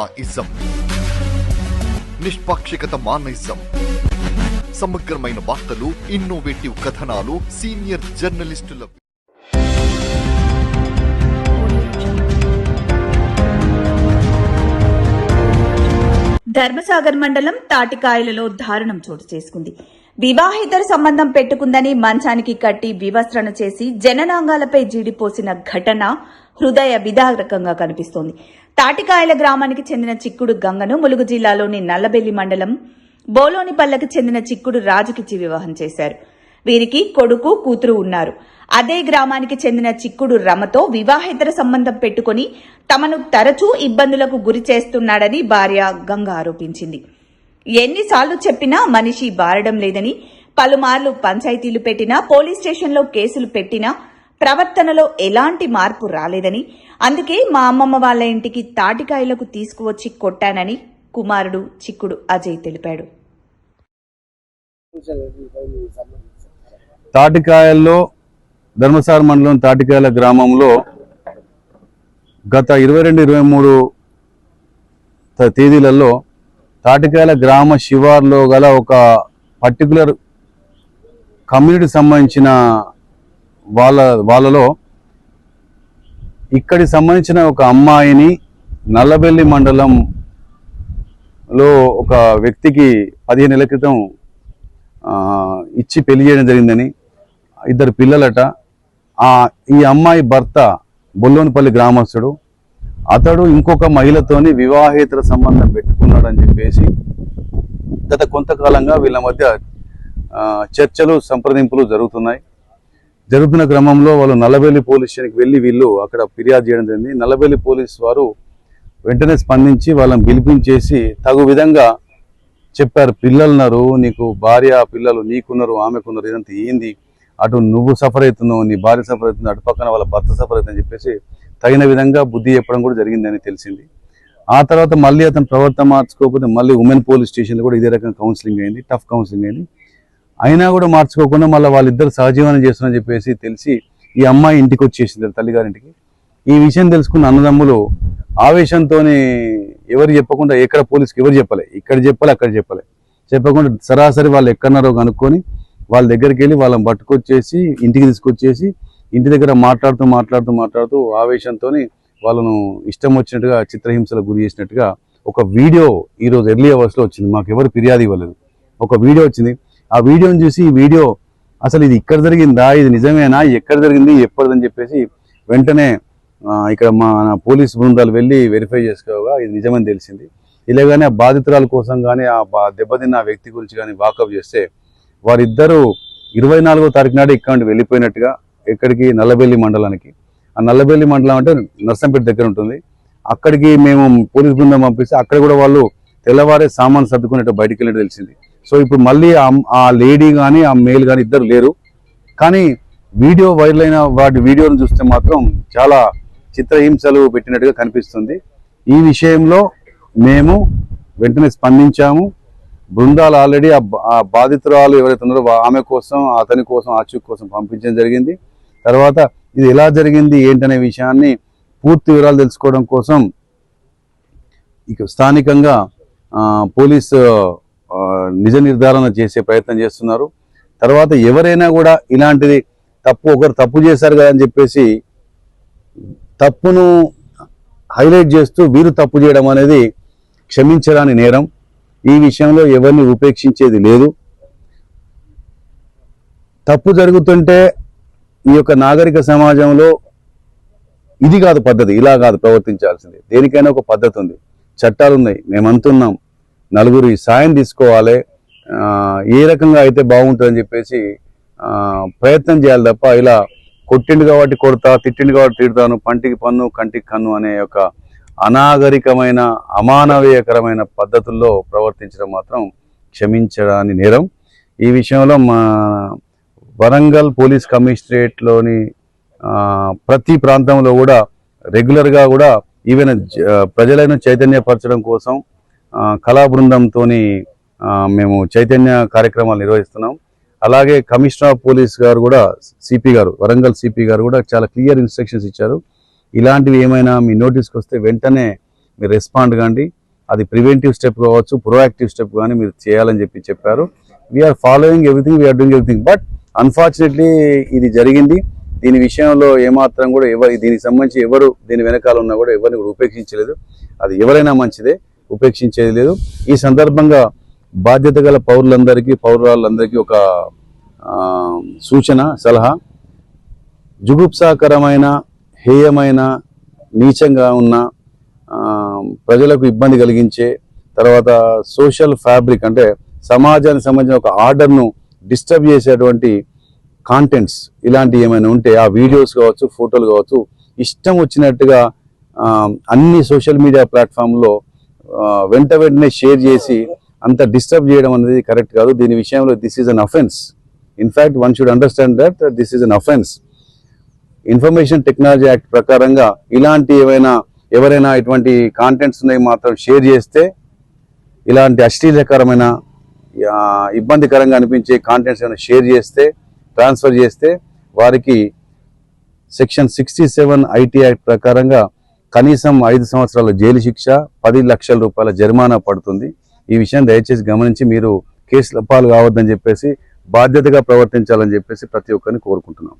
Ism నిష్పాక్షికత మానయిజం సమగ్రమైన వార్తలు innovative కథనాలు సీనియర్ జర్నలిస్టుల ధర్మసాగర్ మండలం తాటికాయలలో దారుణం చోటు చేసుకుంది. వివాహేతర సంబంధం పెట్టుకుందని మంచానికి కట్టి వివస్త్రణ చేసి జననాంగాలపై జీడిపోసిన ఘటన హృదయ విదారకంగా కనిపిస్తోంది. తాటికాయల గ్రామానికి చెందిన చిక్కుడు గంగను ములుగు జిల్లాలోని నల్లబెల్లి మండలం బోలోనిపల్లకి చెందిన చిక్కుడు రాజుకిచ్చి వివాహం చేశారు. వీరికి కొడుకు కూతురు ఉన్నారు. అదే గ్రామానికి చెందిన చిక్కుడు రమతో వివాహేతర సంబంధం పెట్టుకుని తమను తరచూ ఇబ్బందులకు గురి చేస్తున్నాడని భార్య గంగ ఆరోపించింది. ఎన్నిసార్లు చెప్పినా మనిషి బారడం లేదని పలుమార్లు పంచాయతీలు పెట్టినా పోలీస్ స్టేషన్లో కేసులు పెట్టినా ప్రవర్తనలో ఎలాంటి మార్పు రాలేదని అందుకే మా అమ్మమ్మ వాళ్ళ ఇంటికి తాటికాయలకు తీసుకువచ్చి కొట్టానని కుమారుడు చిక్కుడు అజయ్ తెలిపాడు. తాటికాయల్లో ధర్మసార మండలం తాటికాయల గ్రామంలో గత ఇరవై రెండు ఇరవై మూడు త- తేదీలలో తాటికాయల గ్రామ శివార్లో గల ఒక పర్టికులర్ కమ్యూనిటీ సంబంధించిన వాళ్ళ వాళ్ళలో ఇక్కడికి సంబంధించిన ఒక అమ్మాయిని నల్లబెల్లి మండలంలో ఒక వ్యక్తికి పదిహేను నెలల క్రితం ఇచ్చి పెళ్ళి చేయడం జరిగిందని ఇద్దరు పిల్లలట. ఈ అమ్మాయి భర్త బొల్లోనిపల్లి గ్రామస్తుడు. అతడు ఇంకొక మహిళతోని వివాహేతర సంబంధం పెట్టుకున్నాడు అని చెప్పేసి గత కొంతకాలంగా వీళ్ళ మధ్య చర్చలు సంప్రదింపులు జరుగుతున్నాయి. జరుగుతున్న క్రమంలో వాళ్ళు నల్లబెల్లి పోలీస్ స్టేషన్కి వెళ్ళి వీళ్ళు అక్కడ ఫిర్యాదు చేయడం జరిగింది. నల్లబెల్లి పోలీస్ వారు వెంటనే స్పందించి వాళ్ళని పిలిపించేసి తగు విధంగా చెప్పారు. పిల్లలున్నారు నీకు భార్య పిల్లలు నీకున్నారు ఆమెకున్నారు ఇదంతా ఏంది? అటు నువ్వు సఫర్ అవుతున్నావు నీ భార్య సఫర్ అవుతుంది అటు పక్కన వాళ్ళ భర్త సఫర్ అవుతుందని చెప్పేసి తగిన విధంగా బుద్ధి చెప్పడం కూడా జరిగిందని తెలిసింది. ఆ తర్వాత మళ్ళీ అతను ప్రవర్తన మార్చుకోకపోతే మళ్ళీ ఉమెన్ పోలీస్ స్టేషన్లో కూడా ఇదే రకంగా కౌన్సిలింగ్ అయింది టఫ్ కౌన్సిలింగ్ అయింది. అయినా కూడా మార్చుకోకుండా మళ్ళీ వాళ్ళిద్దరు సహజీవనం చేస్తున్నారని చెప్పేసి తెలిసి ఈ అమ్మాయి ఇంటికి వచ్చేసింది తల్లిగారింటికి. ఈ విషయం తెలుసుకున్న అన్నదమ్ములు ఆవేశంతో ఎవరు చెప్పకుండా ఎక్కడ పోలీస్కి ఎవరు చెప్పలే ఇక్కడ చెప్పాలి అక్కడ చెప్పలే. చెప్పకుండా సరాసరి వాళ్ళు ఎక్కడన్నారో కనుక్కొని వాళ్ళ దగ్గరికి వెళ్ళి వాళ్ళని పట్టుకొచ్చేసి ఇంటికి తీసుకొచ్చేసి ఇంటి దగ్గర మాట్లాడుతూ మాట్లాడుతూ మాట్లాడుతూ ఆవేశంతో వాళ్ళను ఇష్టం వచ్చినట్టుగా చిత్రహింసలకు గురి చేసినట్టుగా ఒక వీడియో ఈరోజు ఎర్లీ అవర్స్లో వచ్చింది. మాకు ఎవరు ఫిర్యాదు ఇవ్వలేదు. ఒక వీడియో వచ్చింది. ఆ వీడియోని చూసి ఈ వీడియో అసలు ఇది ఇక్కడ జరిగిందా? ఇది నిజమేనా? ఎక్కడ జరిగింది? ఎప్పటిదని చెప్పేసి వెంటనే ఇక్కడ మా పోలీస్ బృందాలు వెళ్ళి వెరిఫై చేసుకోగా ఇది నిజమని తెలిసింది. ఇలాగానే ఆ బాధితురాల కోసం కానీ ఆ బా- దెబ్బతిన్న వ్యక్తి గురించి కానీ వాకప్ చేస్తే వారిద్దరూ ఇరవై నాలుగో తారీఖు నాడు ఇక్కడ వెళ్ళిపోయినట్టుగా ఎక్కడికి? నల్లబెల్లి మండలానికి. ఆ నల్లబెల్లి మండలం అంటే నర్సంపేట దగ్గర ఉంటుంది. అక్కడికి మేము పోలీస్ బృందం పంపిస్తే అక్కడ కూడా వాళ్ళు తెల్లవారే సామాన్ సర్దుకునేట బయటికి వెళ్ళినట్టు తెలిసింది. సో ఇప్పుడు మళ్ళీ ఆ- లేడీ కానీ ఆ మేల్ కానీ ఇద్దరు లేరు. కానీ వీడియో వైరల్ అయిన వాటి వీడియోను చూస్తే మాత్రం చాలా చిత్రహింసలు పెట్టినట్టుగా కనిపిస్తుంది. ఈ విషయంలో మేము వెంటనే స్పందించాము. బృందాలు ఆల్రెడీ ఆ బాధితురాలు ఎవరైతే ఉన్నారో ఆమె కోసం అతని కోసం ఆచూక్ కోసం పంపించడం జరిగింది. తర్వాత ఇది ఎలా జరిగింది ఏంటనే విషయాన్ని పూర్తి వివరాలు తెలుసుకోవడం కోసం ఇక స్థానికంగా పోలీసు నిజ నిర్ధారణ చేసే ప్రయత్నం చేస్తున్నారు. తర్వాత ఎవరైనా కూడా ఇలాంటిది తప్పు ఒకరు తప్పు చేశారు కదా అని చెప్పేసి తప్పును హైలైట్ చేస్తూ వీరు తప్పు చేయడం అనేది క్షమించరాని నేరం. ఈ విషయంలో ఎవరిని ఉపేక్షించేది లేదు. తప్పు జరుగుతుంటే ఈ యొక్క నాగరిక సమాజంలో ఇది కాదు పద్ధతి ఇలా కాదు ప్రవర్తించాల్సింది. దేనికైనా ఒక పద్ధతి ఉంది. చట్టాలు ఉన్నాయి మేమంతున్నాం నలుగురు సాయం తీసుకోవాలి. ఏ రకంగా అయితే బాగుంటుందని చెప్పేసి ప్రయత్నం చేయాలి తప్ప ఇలా కొట్టిండు కాబట్టి కొడతా తిట్టిండు కాబట్టి తిడతాను పంటికి పన్ను కంటికి కన్ను అనే ఒక అనాగరికమైన అమానవీయకరమైన పద్ధతుల్లో ప్రవర్తించడం మాత్రం క్షమించడాని నేరం. ఈ విషయంలో మా వరంగల్ పోలీస్ కమిషనరేట్లోని ప్రతి ప్రాంతంలో కూడా రెగ్యులర్గా కూడా ఈవెన్ ప్రజలను చైతన్యపరచడం కోసం కళా బృందంతో మేము చైతన్య కార్యక్రమాలు నిర్వహిస్తున్నాం. అలాగే కమిషనర్ ఆఫ్ పోలీస్ గారు కూడా సిపి గారు వరంగల్ సిపి గారు కూడా చాలా క్లియర్ ఇన్స్ట్రక్షన్స్ ఇచ్చారు. ఇలాంటివి ఏమైనా మీ నోటీస్కి వస్తే వెంటనే మీరు రెస్పాండ్ కాండి. అది ప్రివెంటివ్ స్టెప్ కావచ్చు ప్రొయాక్టివ్ స్టెప్ కానీ మీరు చేయాలని చెప్పి చెప్పారు. We are following everything we are doing everything but unfortunately ఇది జరిగింది. దీని విషయంలో ఏమాత్రం కూడా ఎవరు దీనికి సంబంధించి ఎవరు దీని వెనకాల ఉన్నా కూడా ఎవరిని కూడా ఉపేక్షించలేదు. అది ఎవరైనా మంచిదే ఉపేక్షించేది లేదు. ఈ సందర్భంగా బాధ్యత గల పౌరులందరికీ పౌరులందరికీ ఒక సూచన సలహా. జుగుప్సాకరమైన హేయమైన నీచంగా ఉన్న ప్రజలకు ఇబ్బంది కలిగించే తర్వాత సోషల్ ఫ్యాబ్రిక్ అంటే సమాజానికి సంబంధించిన ఒక ఆర్డర్ను డిస్టర్బ్ చేసేటువంటి కాంటెంట్స్ ఇలాంటివి ఏమైనా ఉంటే ఆ వీడియోస్ కావచ్చు ఫోటోలు కావచ్చు ఇష్టం వచ్చినట్టుగా అన్ని సోషల్ మీడియా ప్లాట్ఫామ్లో వెంట వెంటనే షేర్ చేసి అంత డిస్టర్బ్ చేయడం అనేది కరెక్ట్ కాదు. దీని విషయంలో this is an offence in fact one should understand that this is an offence information technology act ప్రకారంగా ఇలాంటి ఏవైనా ఎవరైనా ఇటువంటి కాంటెంట్స్ ఉన్నాయి మాత్రం షేర్ చేస్తే ఇలాంటి అశ్లీలకరమైన ఇబ్బందికరంగా అనిపించే కాంటెంట్స్ ఏమైనా షేర్ చేస్తే ట్రాన్స్ఫర్ చేస్తే వారికి section sixty seven IT act ప్రకారంగా కనీసం ఐదు సంవత్సరాల జైలు శిక్ష పది లక్షల రూపాయల జరిమానా పడుతుంది. ఈ విషయం దయచేసి గమనించి మీరు కేసుల పాలు కావద్దని చెప్పేసి బాధ్యతగా ప్రవర్తించాలని చెప్పేసి ప్రతి ఒక్కరిని కోరుకుంటున్నాం.